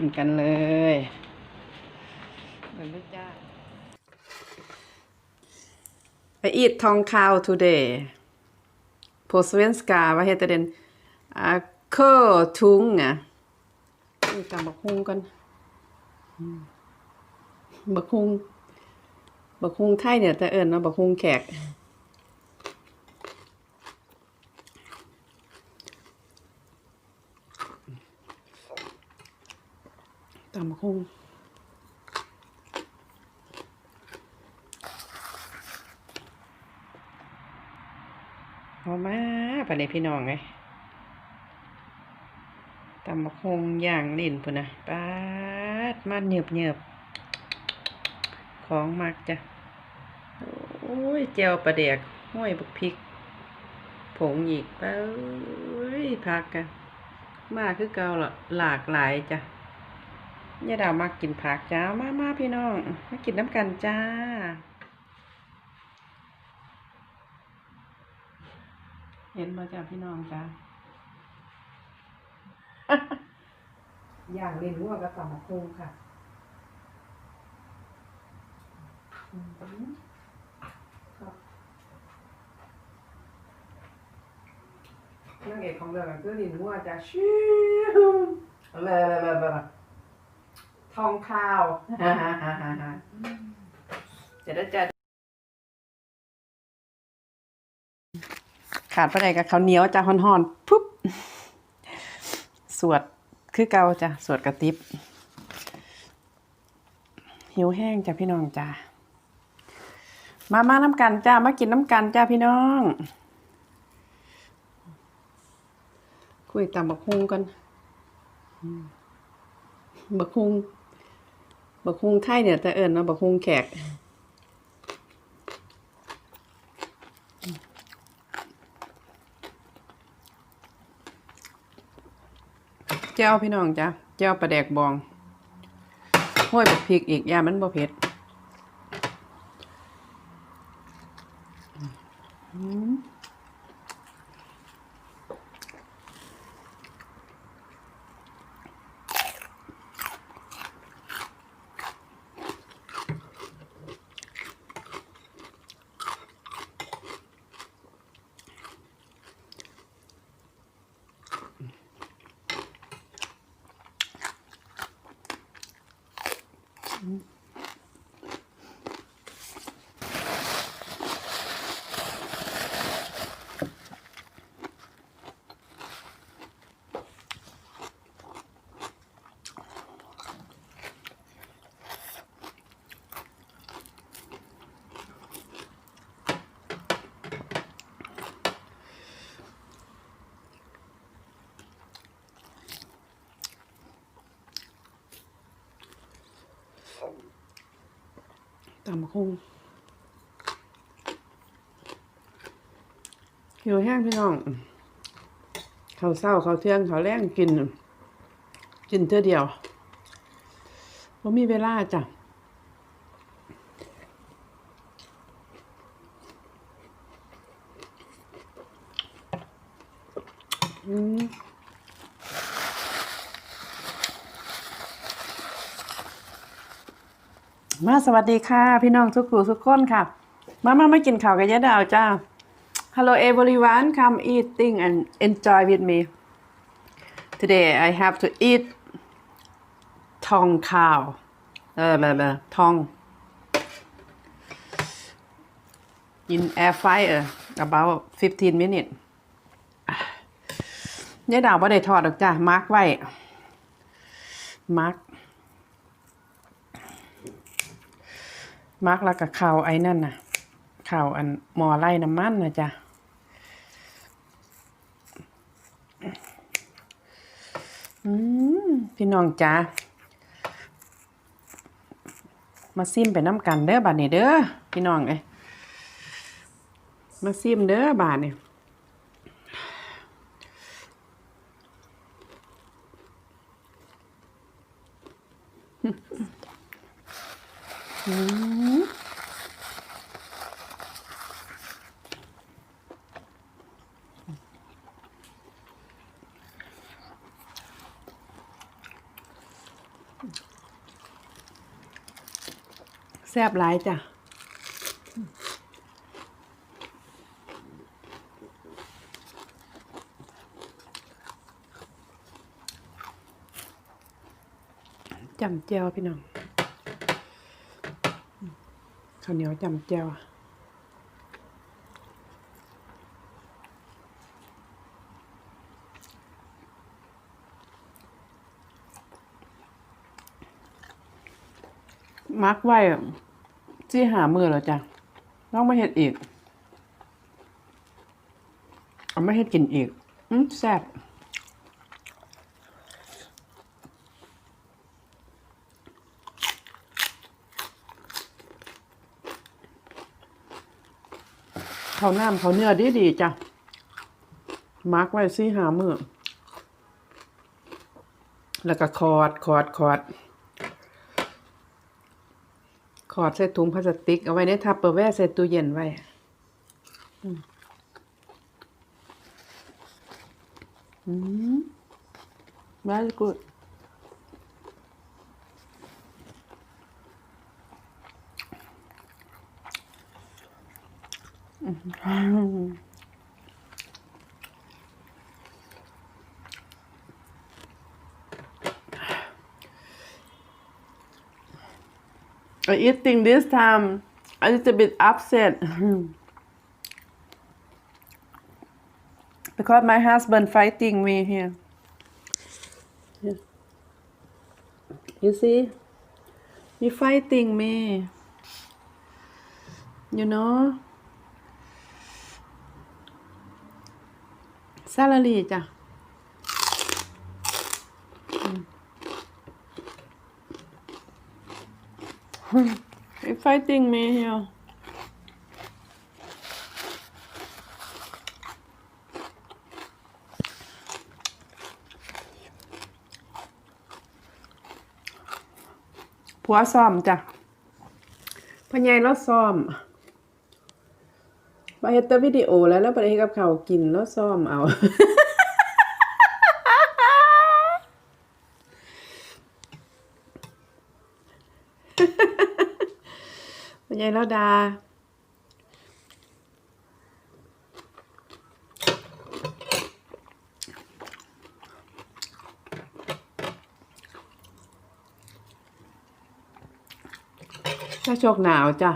กินกันเลยเดินเลยจ้า I eat tong cow today på svenska vad heter den uh, kötunga นี่ตำบักฮุงกันอืมบักฮุงบักฮุงไทยเนี่ยแต่เอิญว่าบักฮุงแขกำบักฮุงเอามาไปเลยพี่น้องไงตำบักฮุงย่างลิ้นพุ่นนะปาดมันเหนียบเหนียบของมักจ้ะ โอ้ยเจียวปลาแดกห้วยบักพริก ผงอีกเป้ยพักกันมาคือเก่าละหลากหลายจ้ะ ย่าดาวมากินผักจ้ามามาพี่น้อง มากินน้ำกันจ้า เห็นมาจ้าพี่น้องจ้าอย่างเล่นวัวกับต่ำมะคุงค่ะอืมครับนางเอกของเรื่องก็คือลินวัวจ้าชิวเลยเลยเลยเลย ทองข้าวฮ่าฮ่าฮ่าฮ่าฮ่าจะได้จะขาดไปไหนกับข้าวเหนียวจ้าห่อนๆปุ๊บสวดคือเก่าจ้ะสวดกระติบหิวแห้งจ้ะพี่น้องจ้ามามาน้ำกันจ้ามากินน้ำกันจ้าพี่น้อง คุยตามบักฮุงกันอืมบักฮุง บักฮุงไทยเนี่ยแต่เอิญเนาบักฮุงแขกเจ้าพี่น้องจ้ะเจ้าปลาแดกบองห้วยบักพริกอีกยามันบ่เผ็ดอืม ตำบักฮุงหิวแห้งพี่น้องข้าเศร้าเขาเที่ยงเขาแรงกิน กินเท่อเดียวผมมีเวลาจ้ะอืม มาสวัสดีค่ะ พี่น้องทุกผู้ทุกคนค่ะ มามามากินข้าวกับยะดาวจ้า Hello everyone come eating and enjoy with me today I have to eat ทองข้าวเออแบบแบบทอง in air fryer about 15 minutes ยะดาวไม่ได้ทอดหรอกจ้ามาร์กไว้มาร์ก มักแล้วกับข่าวไอ้นั่นน่ะข่าวอันหมอไล่น้ำมันนะจ๊ะอืมพี่น้องจ้ามาซิมไปน้ำกันเด้อบาดนี้เด้อพี่น้องเอ้ยมาซิมเด้อบาดนี่ แซ่บหลายจ้ะจำเจียวพี่น้อง ข้าวเหนียวจำเจียวมักไว้ที่หามือแล้วจ้ะต้องมาเห็ดอีก เอาไม่เห็ดกินอีก อืมแซ่บ เขาวน้ำเขาวเนื้อดีดีจ้ะมาร์กไว้ซี่หามือแล้วก็คอดคอดคอดคอดใส่ถุงพลาสติก เอาไว้ในทับเปอร์แวร์ใส่ตู้เย็นไว้อืมอืม very good eating this time a little bit upset because my husband fighting me here. Yeah. You see, he fighting me. You know. Salary จ้ะ He fighting me here.. ผัวซ้อมจ้ะพ่อใหญ่แล้วซ้อม เฮ็ดแต่วิดีโอแล้วแล้วบ่ได้เฮ็ดกับข้าวกินแล้วซ้อมเอาพ่อใหญ่แล้วดาถ้าโชคหนาวจ้ะ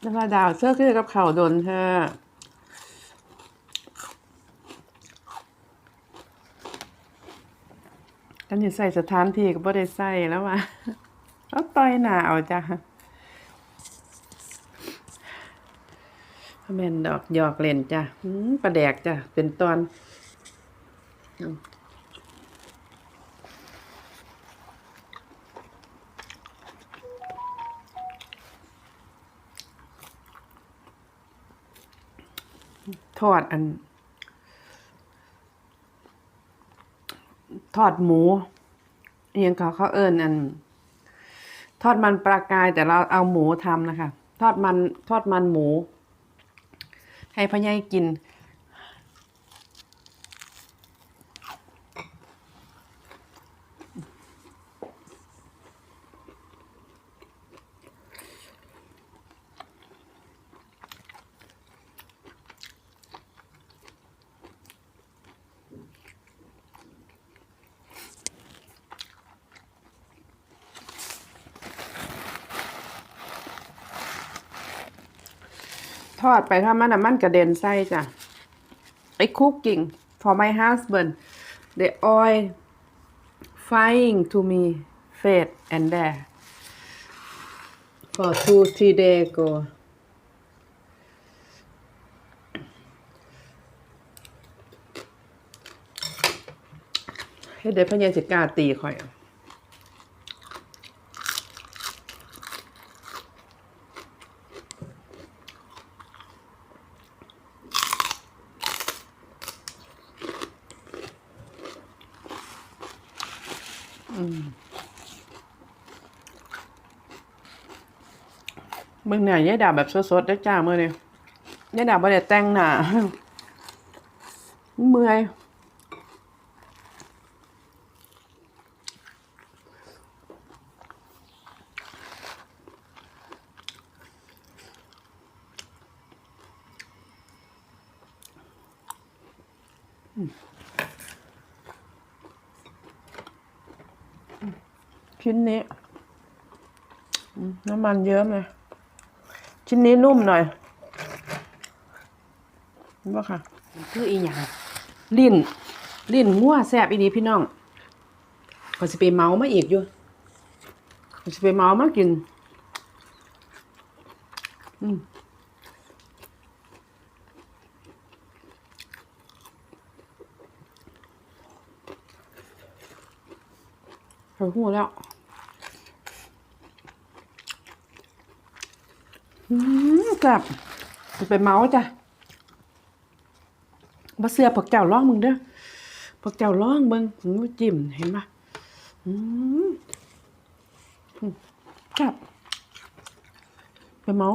แล้วมา ดาวเสื้อคือกับเขาโดนเธอกันอยู่ใส่สถานที่ก็บ่ได้ใส่แล้วว่ะเอาต่อยหนาวจ้ะแม่นดอกหยอกเล่นจ้ะปลาแดกจ้ะ เป็นตอน ทอดอัน ทอดหมูยังเขาเขาเอิญอัน ทอดมันปลากายแต่เราเอาหมูทำนะคะ ทอดมันทอดมันหมู ให้พ่อใหญ่กิน ทอดไปถ้ามันน่ะมันกระเด็นไส้จ้ะ I cooking for my husband the oil frying to me fed and there for two three day ago เฮ็ดได้พะเยาสิกล้าตีข่อย เบิ่งหน้ายายดาแบบสดๆได้จ้ามื้อนี้ยายดาบ่ได้แต่งหน้าเมื่อยชิ้นนี้น้ำมันเยอะเลย ชิ้นนี้นุ่มหน่อยเห็นปะค่ะคืออีหยังลิ้นลิ้นงัวแซ่บอีนี้พี่น้องก็สิไปเมามาอีกอยู่ก็สิไปเมามากิน อืมเขาหูแล้ว อืมกลับสิไปเมาจ้ะบ่เสือพวกเจ้าร้องมึงเด้อพวกเจ้าร้องเบิ่งหูจิ้มเห็นปะอืมกลับไปเมา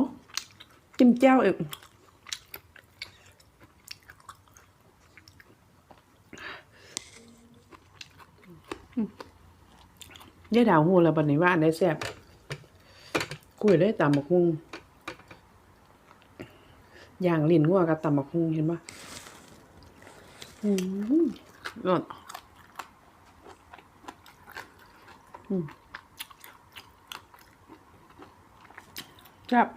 จิ้มแจ้วอีกอืมยายดาวหูแล้วบัดนี้ว่าอันได้แซ่บคุยได้ตามบักฮุง อย่างลิ้นงัวกับตำบักฮุงเห็นปะอืมยอดอืมจับ